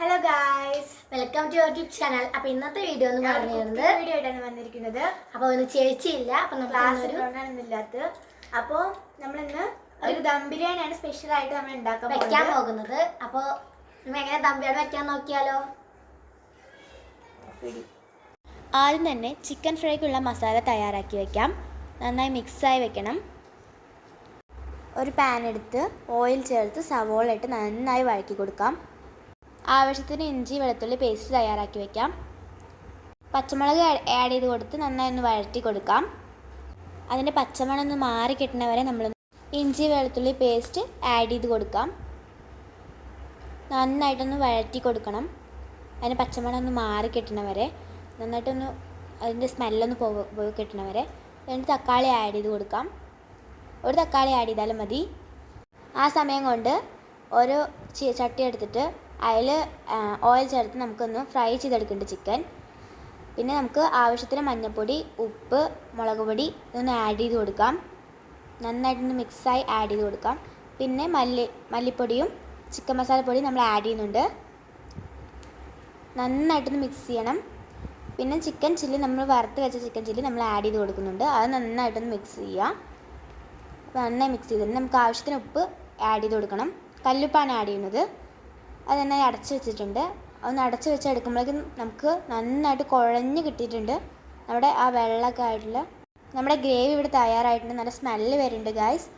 Hello guys welcome to YouTube channel അപ്പൊ ഇന്നത്തെ video എന്ന് പറയുന്നത് വീഡിയോ ആയിട്ടാണ് വന്നിരിക്കുന്നത്. അപ്പൊ ഒന്ന് ചേച്ചിയില്ല. അപ്പൊ ക്ലാസ് നമുക്ക് കൊണ്ടാണ് ഇല്ലാത്തത് അപ്പോൾ നമ്മളിന്ന് ഒരു ദം ബിരിയാണിയാണ് സ്പെഷ്യൽ ആയിട്ട് നമ്മൾ ഉണ്ടാക്കാൻ വെക്കാൻ പോകുന്നത്. പോകുന്നത്. അപ്പൊ നമ്മൾ എങ്ങനെ ദം ബിരിയാണി വെക്കാൻ നോക്കിയാലോ? ആദ്യം തന്നെ ചിക്കൻ ഫ്രൈക്കുള്ള മസാല തയ്യാറാക്കി വെക്കാം. നന്നായി മിക്സായി വെക്കണം. ഒരു പാൻ എടുത്ത് ഓയിൽ ചേർത്ത് സവോള ഇട്ട് നന്നായി വഴക്കി കൊടുക്കാം. ആവശ്യത്തിന് ഇഞ്ചി വെളുത്തുള്ളി പേസ്റ്റ് തയ്യാറാക്കി വെക്കാം. പച്ചമുളക് ആഡ് ചെയ്ത് കൊടുത്ത് നന്നായി ഒന്ന് വഴറ്റി കൊടുക്കാം. അതിന്റെ പച്ചമണം ഒന്ന് മാറി കിട്ടുന്നവരെ നമ്മൾ ഇഞ്ചി വെളുത്തുള്ളി പേസ്റ്റ് ആഡ് ചെയ്ത് കൊടുക്കാം. നന്നായിട്ടൊന്ന് വഴറ്റി കൊടുക്കണം. അതിന് പച്ചമണം ഒന്ന് മാറി കിട്ടണവരെ നന്നായിട്ടൊന്ന് അതിന്റെ സ്മെല്ലൊന്ന് പോയി കിട്ടണവരെ എന്നിട്ട് തക്കാളി ആഡ് ചെയ്ത് കൊടുക്കാം. ഒരു തക്കാളി ആഡ് ചെയ്താലും മതി. ആ സമയം കൊണ്ട് ഒരു ചട്ടി എടുത്തിട്ട് അതിൽ ഓയിൽ ചേർത്ത് നമുക്കൊന്ന് ഫ്രൈ ചെയ്തെടുക്കുന്നുണ്ട് ചിക്കൻ പിന്നെ നമുക്ക് ആവശ്യത്തിന് മഞ്ഞൾപ്പൊടി ഉപ്പ് മുളക് പൊടി ഇതൊന്ന് ആഡ് ചെയ്ത് കൊടുക്കാം. നന്നായിട്ടൊന്ന് മിക്സായി ആഡ് ചെയ്ത് കൊടുക്കാം. പിന്നെ മല്ലി മല്ലിപ്പൊടിയും ചിക്കൻ മസാലപ്പൊടിയും നമ്മൾ ആഡ് ചെയ്യുന്നുണ്ട്. നന്നായിട്ടൊന്ന് മിക്സ് ചെയ്യണം. പിന്നെ ചിക്കൻ ചില്ലി നമ്മൾ വറുത്ത് വെച്ച ചിക്കൻ ചില്ലി നമ്മൾ ആഡ് ചെയ്ത് കൊടുക്കുന്നുണ്ട്. അത് നന്നായിട്ടൊന്ന് മിക്സ് ചെയ്യുക. നന്നായി മിക്സ് ചെയ്തിട്ട് നമുക്ക് ആവശ്യത്തിന് ഉപ്പ് ആഡ് ചെയ്ത് കൊടുക്കണം. കല്ലുപ്പാണ് ആഡ് ചെയ്യുന്നത്. അത് നന്നായി അടച്ച് വെച്ചിട്ടുണ്ട്. അതൊന്ന് അടച്ച് വെച്ചെടുക്കുമ്പോഴേക്കും നമുക്ക് നന്നായിട്ട് കുഴഞ്ഞ് കിട്ടിയിട്ടുണ്ട്. നമ്മുടെ ആ വെള്ളമൊക്കെ ആയിട്ടുള്ള നമ്മുടെ ഗ്രേവി ഇവിടെ തയ്യാറായിട്ടുണ്ട്. നല്ല സ്മെല്ല് വരുന്നുണ്ട് ഗായ്സ്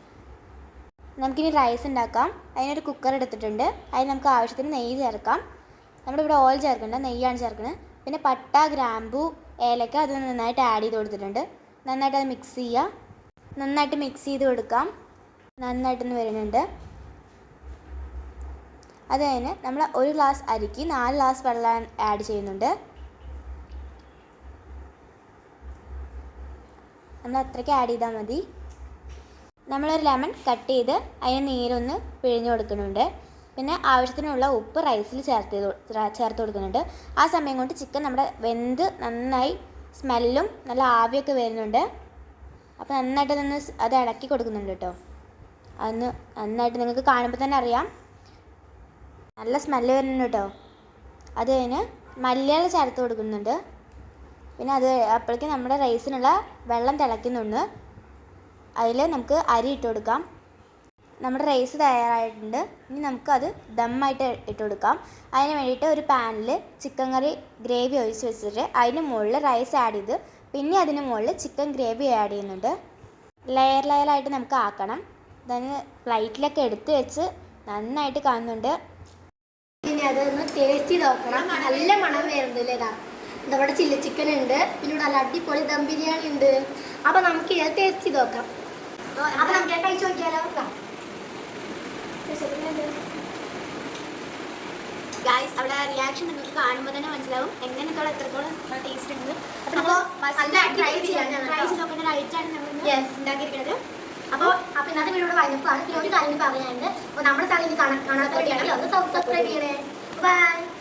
നമുക്കിനി റൈസ് ഉണ്ടാക്കാം. അതിനൊരു കുക്കർ എടുത്തിട്ടുണ്ട്. അതിന് നമുക്ക് ആവശ്യത്തിന് നെയ്യ് ചേർക്കാം. നമ്മുടെ ഇവിടെ ഓയിൽ ചേർക്കണ്ട നെയ്യാണ് ചേർക്കുന്നത്. പിന്നെ പട്ട ഗ്രാമ്പു ഏലക്ക അത് നന്നായിട്ട് ആഡ് ചെയ്ത് കൊടുത്തിട്ടുണ്ട്. നന്നായിട്ട് അത് മിക്സ് ചെയ്യുക നന്നായിട്ട് മിക്സ് ചെയ്ത് കൊടുക്കാം. നന്നായിട്ടൊന്ന് വരുന്നുണ്ട്. അത് കഴിഞ്ഞ് നമ്മൾ ഒരു ഗ്ലാസ് അരിക്ക് നാല് ഗ്ലാസ് വെള്ളം ആഡ് ചെയ്യുന്നുണ്ട്. നമ്മൾ അത്രയ്ക്ക് ആഡ് ചെയ്താൽ മതി. നമ്മളൊരു ലെമൺ കട്ട് ചെയ്ത് അതിന് നീരൊന്ന് പിഴിഞ്ഞു കൊടുക്കുന്നുണ്ട്. പിന്നെ ആവശ്യത്തിനുള്ള ഉപ്പ് റൈസിൽ ചേർത്ത് ചേർത്ത് കൊടുക്കുന്നുണ്ട്. ആ സമയം കൊണ്ട് ചിക്കൻ നമ്മുടെ വെന്ത് നന്നായി സ്മെല്ലും നല്ല ആവിയൊക്കെ വരുന്നുണ്ട്. അപ്പോൾ നന്നായിട്ട് നിന്ന് അത് ഇളക്കി കൊടുക്കുന്നുണ്ട് കേട്ടോ അതൊന്ന് നന്നായിട്ട് നിങ്ങൾക്ക് കാണുമ്പോൾ തന്നെ അറിയാം. നല്ല സ്മെല്ല് വരുന്നുണ്ട് കേട്ടോ അത് കഴിഞ്ഞ് മല്ലിയില ചേർത്ത് കൊടുക്കുന്നുണ്ട്. പിന്നെ അത് അപ്പോഴേക്കും നമ്മുടെ റൈസിനുള്ള വെള്ളം തിളയ്ക്കുന്നുണ്ട്. അതിൽ നമുക്ക് അരി ഇട്ട് കൊടുക്കാം. നമ്മുടെ റൈസ് തയ്യാറായിട്ടുണ്ട്. ഇനി നമുക്കത് ദമ്മായിട്ട് ഇട്ട് കൊടുക്കാം. അതിന് വേണ്ടിയിട്ട് ഒരു പാനിൽ ചിക്കൻ കറി ഗ്രേവി ഒഴിച്ച് വെച്ചിട്ട് അതിന് മുകളിൽ റൈസ് ആഡ് ചെയ്ത് പിന്നെ അതിന് മുകളിൽ ചിക്കൻ ഗ്രേവി ആഡ് ചെയ്യുന്നുണ്ട്. ലെയർ ലെയറായിട്ട് നമുക്ക് ആക്കണം. അതിന് പ്ലേറ്റിലൊക്കെ എടുത്ത് വെച്ച് നന്നായിട്ട് കാണുന്നുണ്ട്. ഇനി അതൊന്ന് ടേസ്റ്റ് ചെയ്ത് നോക്കണം. നല്ല മണം വരുന്നത് അല്ലേ ഇതാ? ഇതവിടെ ചില്ലി ചിക്കൻ ഉണ്ട്. പിന്നെ ഇവിടെ നല്ല അടിപൊളി ദം ബിരിയാണി ഉണ്ട്. അപ്പൊ നമുക്ക് ഇത് ടേസ്റ്റ് ചെയ്ത് നോക്കാം. അപ്പൊ നമുക്ക് കഴിച്ചു നോക്കിയാലോ. ഗായ്സ് അവിടെ റിയാക്ഷൻ നിങ്ങൾക്ക് കാണുമ്പോൾ തന്നെ മനസ്സിലാവും എങ്ങനെയൊക്കെ എത്രത്തോളം ടേസ്റ്റ് ഉണ്ട്. അപ്പോൾ അപ്പൊ നല്ല ട്രൈ. ചെയ്ത് നോക്കേണ്ട ഒരു ഐറ്റാണ് നമ്മൾ. ഉണ്ടാക്കിയിരിക്കുന്നത്. അപ്പോൾ അപ്പോൾ ഇന്നത്തെ വീഡിയോ വൈകുന്നതാണ് പിന്നെ ഒരു കാര്യം പറയാനുണ്ട്. അപ്പോൾ നമ്മുടെ ചാനൽ കാണാൻ കാണാത്ത ഒന്ന് സബ്സ്ക്രൈബ് ചെയ്യണേ. Bye.